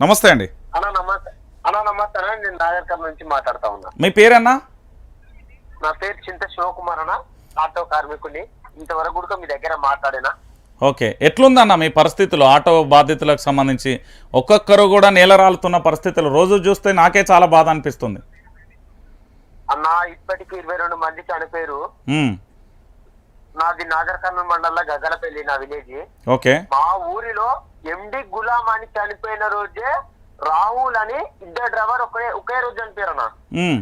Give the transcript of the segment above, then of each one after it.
నమస్తే అండి. అన్నా నమస్తే నేను నాగర్కర్ నుంచి మాట్లాడుతా ఉన్నా. మీ పేరన్నా? నా పేరు చింత శివకుమార్ అన్న ఆటో కార్మికుని ఇంతవరకు కూడా మీ దగ్గర మాట్లాడినా. ఓకే ఎట్లుందన్న మీ పరిస్థితులు? ఆటో బాధితులకు సంబంధించి ఒక్కొక్కరు కూడా నేలరాలుతున్న పరిస్థితులు. రోజు చూస్తే నాకే చాలా బాధ అనిపిస్తుంది. అన్న ఇప్పటికి ఇరవై రెండు మంది చనిపోయారు. నాది నాగర్ కర్నూలు మండలంలో గగ్గలపల్లి నా విలేజ్. ఓకే. మా ఊరిలో ఎండి గులాం అని చనిపోయిన రోజే రాహుల్ అని ఇద్దరు డ్రైవర్ ఒకే ఒకే రోజు చనిపోయారు అన్న ఉమ్,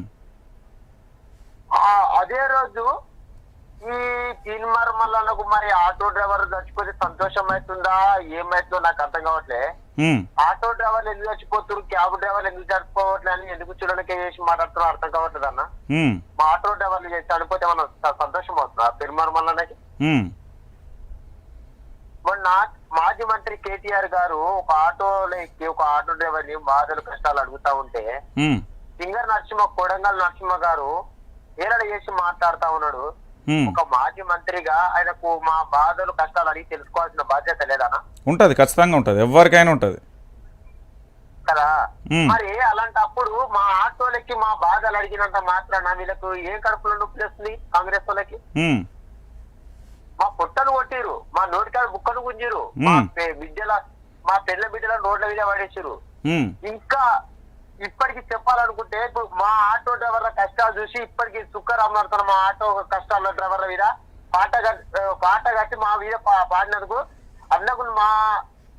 ఆ అదే రోజు ఈ తీన్మార్ మల్లన్నకు మరి ఆటో డ్రైవర్ చచ్చిపోతే సంతోషం అవుతుందా? ఏమైతుందో నాకు అర్థం కావట్లే. ఆటో డ్రైవర్లు ఎందుకు చచ్చిపోతున్నారు క్యాబ్ డ్రైవర్లు ఎందుకు చచ్చిపోవట్లే అని ఎందుకు చూడడానికి చేసి మాట్లాడుతున్నారు అర్థం కావట్లేదు అన్న మా ఆటో డ్రైవర్లు చేసి చనిపోతే మనం సంతోషం అవుతుందా? తిరుమల మల్లన్నకి? మొన్న మాజీ మంత్రి కేటీఆర్ గారు ఒక ఆటోలో ఎక్కి ఒక ఆటో డ్రైవర్ని బాధలు కష్టాలు అడుగుతా ఉంటే సింగర్ నరసింహ కొడంగల్ నరసింహ గారు ఏరడ చేసి మాట్లాడుతా ఉన్నాడు. ఒక మాజీ మంత్రిగా ఆయనకు మా బాధలు కష్టాలు అడిగి తెలుసుకోవాల్సిన బాధ్యత లేదనా ఉంటుంది ఖచ్చితంగా ఉంటుంది. ఎవరికైనా ఉంటుంది. కదా. మరి అలాంటప్పుడు మా ఆటోలకి మా బాధలు అడిగినంత మాత్రాన వీళ్ళకు ఏం కడుపులో నొప్పి వస్తుంది కాంగ్రెస్ వాళ్ళకి? మా పుట్టలు కొట్టిరు మా నోటికాడ బుక్కలు గుంజిరు మా బిడ్డల మా పిల్ల బిడ్డల రోడ్ల మీద పడేసిరు ఇంకా ఇప్పటికి చెప్పాలనుకుంటే ఇప్పుడు మా ఆటో డ్రైవర్ల కష్టాలు చూసి ఇప్పటికి సుక్కరామడుతున్న మా ఆటో కష్టాల డ్రైవర్ల మీద పాట పాట కట్టి మా మీద పాడినందుకు అన్నకు మా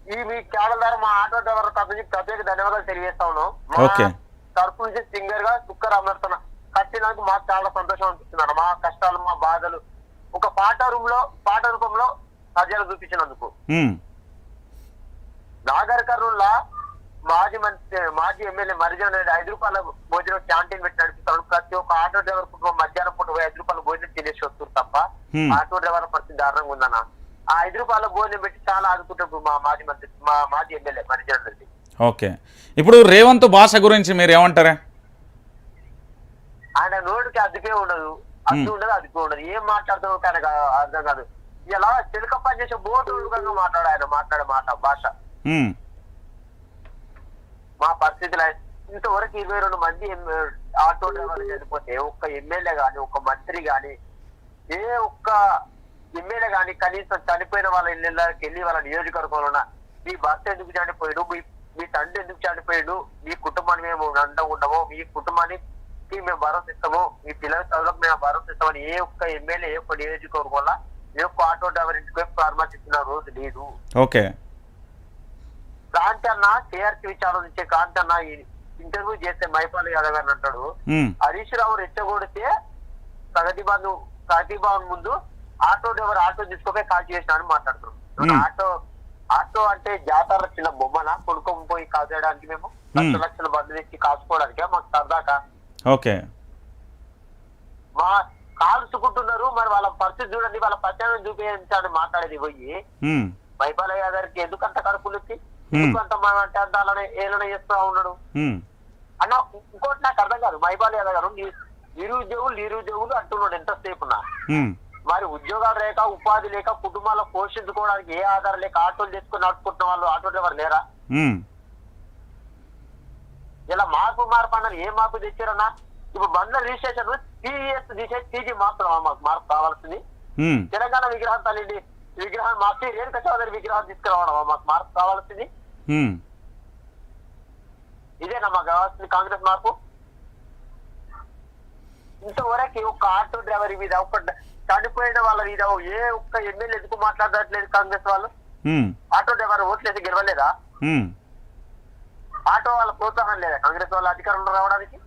ఈ మీ ఛానల్ ద్వారా మా ఆటో డ్రైవర్ తరఫు నుంచి ప్రత్యేక ధన్యవాదాలు తెలియజేస్తా ఉన్నాం. మా. తరఫు నుంచి సింగర్గా సుక్కరామడుతున్న కట్టినందుకు మాకు చాలా సంతోషం అనిపిస్తుంది అన్న. మా కష్టాలు మా బాధలు ఒక పాట రూమ్లో పాట రూపంలో సజ్జలు చూపించినందుకు. నాగర్ కర్నూల్లో మాజీ మంత్రి మాజీ ఎమ్మెల్యే మరిజన్ రెడ్డి ఐదు రూపాయల భోజనం క్యాంటీన్ పెట్టి నడిపిస్తాడు. ప్రతి ఒక్క ఆటో డ్రైవర్ కుటుంబం మధ్యాహ్నం పూట ఐదు రూపాయల భోజనం తినేసి వస్తారు తప్ప. ఆటో డ్రైవర్ పరిస్థితి దారుణంగా ఉందన్న. ఆ ఐదు రూపాయల భోజనం పెట్టి చాలా ఆదుకుంటారు మా మాజీ మంత్రి మా మాజీ ఎమ్మెల్యే మరిజన్ రెడ్డి. ఓకే. ఇప్పుడు రేవంత్ భాష గురించి మీరు ఏమంటారా? ఆయన నోటికి అదుపే ఉండదు. అద్దు ఉండదు అదుపే ఉండదు. ఏం మాట్లాడుతున్నావు కానీ అర్థం కాదు. ఇలా చిలక పని చేసే బోర్డు మాట్లాడు ఆయన మాట్లాడే మాట భాష. మా పరిస్థితులు ఇంతవరకు ఇరవై రెండు మంది ఆటో డ్రైవర్లు చనిపోతే ఒక్క ఎమ్మెల్యే గాని ఒక్క మంత్రి గాని ఏ ఒక్క ఎమ్మెల్యే గాని కనీసం చనిపోయిన వాళ్ళ ఇళ్ళకి వెళ్ళి వాళ్ళ నియోజకవర్గంలో ఉన్న మీ భర్త ఎందుకు చనిపోయాడు? మీ మీ తండ్రి ఎందుకు చనిపోయాడు? మీ కుటుంబాన్ని మేము అండగా ఉండము. మీ కుటుంబానికి మేము భరోసా ఇస్తాము మీ పిల్లల చదువులకు మేము భరోసా ఇస్తామని ఏ ఒక్క ఎమ్మెల్యే ఏ ఒక్క నియోజకవర్గంలో ఏ ఒక్క ఆటో డ్రైవర్ ఇంటికి పోయి పరామర్శించిన రోజు లేదు. ఓకే. నుంచే కాంతి అన్న ఈ ఇంటర్వ్యూ చేస్తే మైపాల్ యాదవ్ గారు అంటాడు. హరీష్ రావు రెచ్చగొడితే ప్రగతి భవన్ ప్రగతి భవన్ ముందు ఆటో డ్రైవర్ ఆటో తీసుకోపోయి కాల్ చేసిన అని మాట్లాడుతున్నాం. Hmm. ఆటో ఆటో అంటే జాతర చిన్న బొమ్మన కొనుక్కొని పోయి మేము లక్ష లక్షల బండ్లు తెచ్చి కాల్చుకోవడానికి మాకు సరదాకా ఓకే. మా కాల్చుకుంటున్నారు మరి వాళ్ళ పరిస్థితి చూడండి వాళ్ళ పచ్చాన్ని చూపించాలని మాట్లాడేది పోయి ఉమ్, మైపాలయ్య గారికి ఎందుకంత కడుపులు ఎత్తి ఎందుకంత మనం అంటే ఏలన చేస్తా ఉన్నాడు? అన్న ఇంకోటి నాకు అర్థం కాదు మైపాల్ యాదవ్ గారు నిరుద్యోగులు నిరుద్యోగులు అంటున్నాడు ఎంతసేపు మరి ఉద్యోగాలు లేక ఉపాధి లేక కుటుంబాలు పోషించుకోవడానికి ఏ ఆధారం లేక ఆటోలు చేసుకుని నడుపుకుంటున్న వాళ్ళు ఆటో డ్రైవర్ లేరా? ఇలా మార్పు మార్పు అన్నారు. ఏ మార్పు తెచ్చారన్నా? ఇప్పుడు బండ్ల రిజిస్ట్రేషన్ టీఎస్ తీసేసి టీజీ మాత్రం మాకు మార్పు కావాల్సింది. తెలంగాణ విగ్రహం తల్లి విగ్రహం మార్చి రేణుక చౌదరి విగ్రహం తీసుకురావడం మాకు మార్పు కావాల్సింది. ఇదేనా మాకు కావాల్సింది కాంగ్రెస్ మార్పు? ఇంతవరకు ఒక్క ఆటో డ్రైవర్ మీద ఒక్క డ- చనిపోయిన వాళ్ళ మీద ఏ ఒక్క ఎమ్మెల్యే ఎందుకు మాట్లాడట్లేదు కాంగ్రెస్ వాళ్ళు? ఆటో డ్రైవర్ ఓట్లేదు గెలవలేదా? ఆటో వాళ్ళ ప్రోత్సాహం లేదా? కాంగ్రెస్ వాళ్ళ అధికారంలో రావడానికి?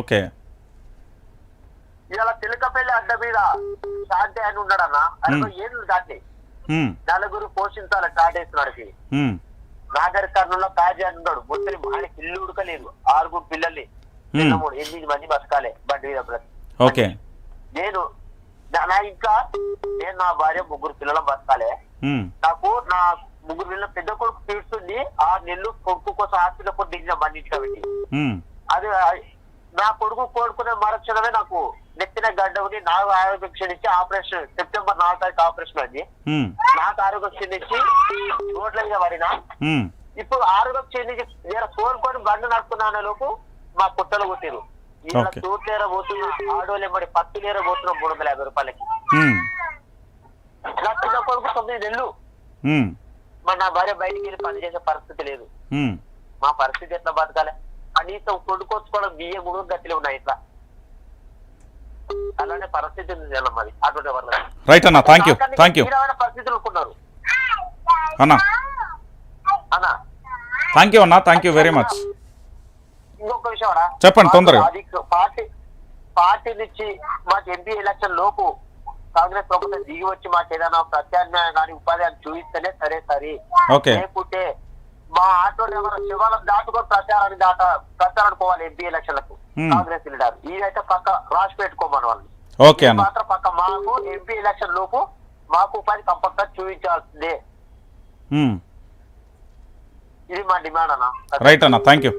ఓకే. ఇవాళ చిలకపల్లి అడ్డ మీద శాంతి అని ఉన్నాడన్న. అరవై ఏళ్ళు దాటి నలుగురు పోషించాలి టాటేస్తున్నాడికి ఉమ్, నాగర్ కర్నూలులో కాజీ అని ఉన్నాడు. ముసలి ఆయనకి ఇల్లు ఉడకలేదు. ఆరుగురు పిల్లల్ని. మూడు ఎనిమిది మంది బతకాలి బండి మీద ఓకే. నేను నా ఇంకా నేను నా భార్య ముగ్గురు పిల్లల బతకాలి. నాకు నా ముగ్గురు పిల్లల పెద్ద కొడుకు తీరుస్తుంది ఆ నెల్లు కొడుకు కోసం హాస్పిటల్ కూడా దిగిన బండి కాబట్టి ఉమ్, అది నా కొడుకు కోరుకునే మరక్షణమే నాకు నెత్తిన గడ్డ ఉంది నాకు ఆరోగ్య క్షీణించి ఆపరేషన్ సెప్టెంబర్ నాలుగు తారీఖు ఆపరేషన్ అయింది ఉమ్, నాకు ఆరోగ్య క్షీణించి రోడ్ల మీద పడిన. ఇప్పుడు ఆరుగం చెంది నేను కోలుకొని బండి నడుపుతున్నా లోపు మా పుట్టలు కొట్టిరు ఇలా. తూర్లేర పోతున్నా ఆడోళ్ళు ఎంబడి పత్తి లేర పోతున్నాం మూడు వందల యాభై రూపాయలకి. నా చిన్న కొడుకు తొమ్మిది నెలలు. మరి నా భార్య బయటికి వెళ్ళి పని చేసే పరిస్థితి లేదు. మా పరిస్థితి ఎట్లా బతకాలి? కనీసం కొనుక్కొచ్చుకోవడం బియ్యం కూడా గట్టిలో ఉన్నాయి ఇట్లా. అలానే పరిస్థితి ఉంది మరి అటువంటి వాళ్ళ రైట్ అన్న థ్యాంక్ యూ థ్యాంక్ యూ పరిస్థితులు ఉన్నారు అన్న. అన్న. థ్యాంక్ యూ అన్న థ్యాంక్ యూ వెరీ మచ్ ఇంకొక విషయం. చెప్పండి, తొందరగా. పార్టీ పార్టీ నుంచి మాకు ఎంపీ ఎలక్షన్ లోపు కాంగ్రెస్ ప్రభుత్వం దిగి వచ్చి మాకు ఏదైనా ప్రత్యామ్నాయం కానీ ఉపాధి అని చూపిస్తేనే సరే సరే. లేకుంటే మా ఆటో డ్రైవర్ శివాలను దాటుకొని ప్రచారాన్ని దాట ప్రచారానికి పోవాలి ఎంపీ ఎలక్షన్లకు. Hmm. కాంగ్రెస్ లీడర్. ఇదైతే పక్క రాసి పెట్టుకోమని వాళ్ళు ఓకే మాత్రం పక్క మాకు ఎంపీ ఎలక్షన్ లోపు మాకు ఉపాధి కంపల్సరీ చూపించాల్సిందే. ఉమ్, ఇది మా డిమాండ్ అన్న. రైట్ అన్న. Thank you